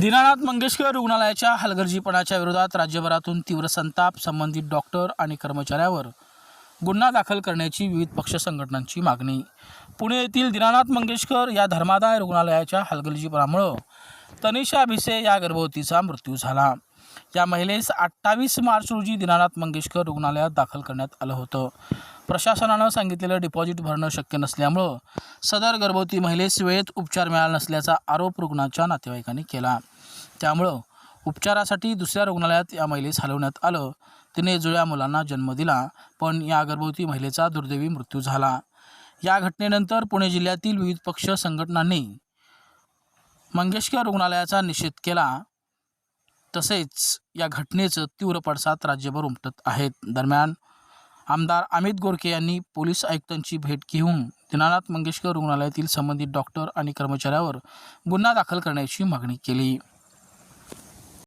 दीनानाथ मंगेशकर रुग्णालयाच्या हलगर्जीपणाच्या विरोधात राज्यभरातून तीव्र संताप संबंधित डॉक्टर आणि कर्मचाऱ्यावर गुन्हा दाखल करण्याची विविध पक्ष संघटनांची मागणी. पुणे येथील दीनानाथ मंगेशकर या धर्मादाय रुग्णालयाच्या हलगर्जीपणामुळं तनिषा भिसे या गर्भवतीचा मृत्यू झाला. या महिलेस अठ्ठावीस मार्च रोजी दिनानाथ मंगेशकर रुग्णालयात दाखल करण्यात आलं होतं. प्रशासनानं सांगितलेलं डिपॉझिट भरणं शक्य नसल्यामुळं सदर गर्भवती महिलेस वेळेत उपचार मिळाला नसल्याचा आरोप रुग्णाच्या नातेवाईकांनी केला. त्यामुळं उपचारासाठी दुसऱ्या रुग्णालयात या महिलेस हलवण्यात आलं. तिने जुळ्या मुलांना जन्म दिला पण या गर्भवती महिलेचा दुर्दैवी मृत्यू झाला. या घटनेनंतर पुणे जिल्ह्यातील विविध पक्ष संघटनांनी मंगेशकर रुग्णालयाचा निषेध केला. तसेच या घटनेचं तीव्र पडसाद राज्यभर उमटत आहेत. दरम्यान आमदार अमित गोरखे यांनी पोलीस आयुक्तांची भेट घेऊन दीनानाथ मंगेशकर रुग्णालयातील संबंधित डॉक्टर आणि कर्मचाऱ्यावर गुन्हा दाखल करण्याची मागणी केली.